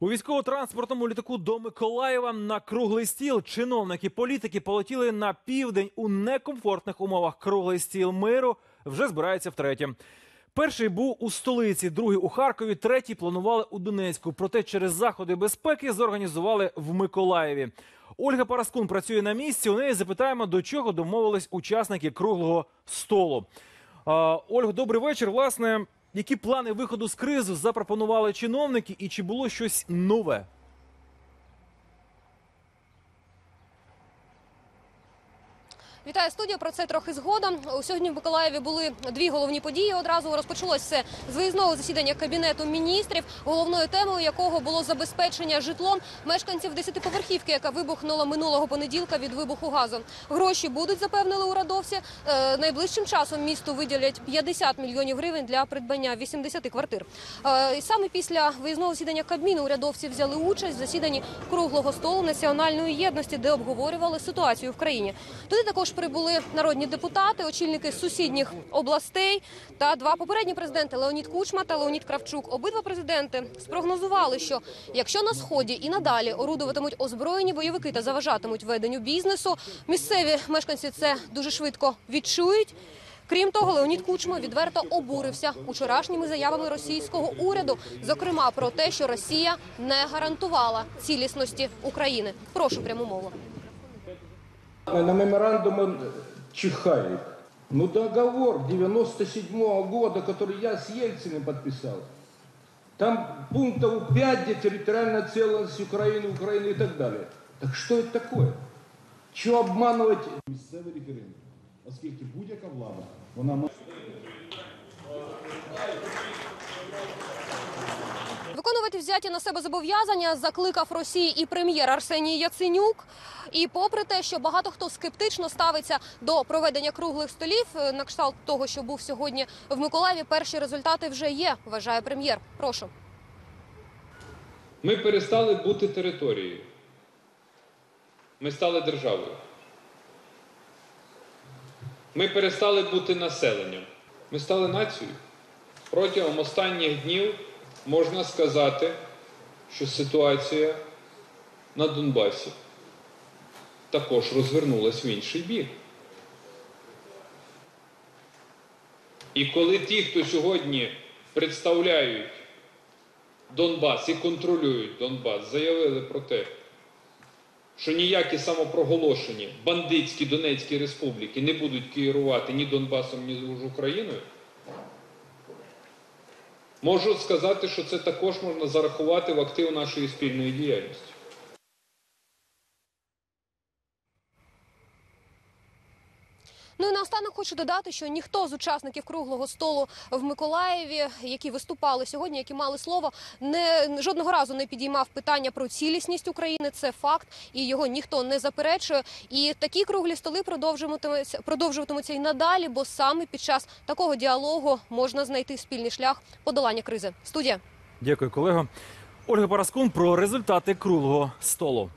У військово-транспортному літаку до Миколаєва на круглий стіл чиновники, політики полетіли на південь у некомфортних умовах. Круглий стіл миру вже збирається втретє. Перший був у столиці, другий у Харкові, третій планували у Донецьку. Проте через заходи безпеки зорганізували в Миколаєві. Ольга Параскун працює на місці. У неї запитаємо, до чого домовились учасники круглого столу. А, Ольго, добрий вечір. Власне, які плани виходу з кризи запропонували чиновники, і чи було щось нове? Вітаю студію. Про це трохи згодом. Сьогодні в Миколаєві були дві головні події. Одразу розпочалося все з виїзного засідання кабінету міністрів, головною темою якого було забезпечення житлом мешканців десятиповерхівки, яка вибухнула минулого понеділка від вибуху газу. Гроші будуть запевнили урадовці. Е, Найближчим часом місту виділять 50 мільйонів гривень для придбання 80 квартир. Е, І саме після виїзного засідання Кабміну урядовці взяли участь в засіданні круглого столу національної єдності, де обговорювали ситуацію в країні. Туди також прибули народні депутати, очільники сусідніх областей та два попередні президенти Леонід Кучма та Леонід Кравчук. Обидва президенти спрогнозували, що якщо на сході і надалі орудуватимуть озброєні бойовики та заважатимуть веденню бізнесу, місцеві мешканці це дуже швидко відчують. Крім того, Леонід Кучма відверто обурився учорашніми заявами російського уряду, зокрема про те, що Росія не гарантувала цілісності України. Прошу пряму мову. На меморандум он чихает. Ну договор 97 года, который я с Ельциным подписал, там пунктов 5, где территориальная целостность Украины, Украины и так далее. Так что это такое? Чего обманывать? місцевий референдум, оскільки будь-яка влада вона має. взяті на себе зобов'язання закликав Росії і прем'єр Арсеній Яценюк. І попри те, що багато хто скептично ставиться до проведення круглих столів, е, на кшталт того, що був сьогодні в Миколаєві, перші результати вже є, вважає прем'єр. Прошу. Ми перестали бути територією. Ми стали державою. Ми перестали бути населенням. Ми стали нацією. Протягом останніх днів можна сказати, що ситуація на Донбасі також розвернулась в інший бік. І коли ті, хто сьогодні представляють Донбас і контролюють Донбас, заявили про те, що ніякі самопроголошені бандитські Донецькі республіки не будуть керувати ні Донбасом, ні Україною. Можу сказати, що це також можна зарахувати в актив нашої спільної діяльності. Ну і наостанок хочу додати, що ніхто з учасників круглого столу в Миколаєві, які виступали сьогодні, які мали слово, не жодного разу не підіймав питання про цілісність України. Це факт, і його ніхто не заперечує. І такі круглі столи продовжуватимуться продовжуватимуться і надалі, бо саме під час такого діалогу можна знайти спільний шлях подолання кризи. Студія. Дякую, колего. Ольга Параскун про результати круглого столу.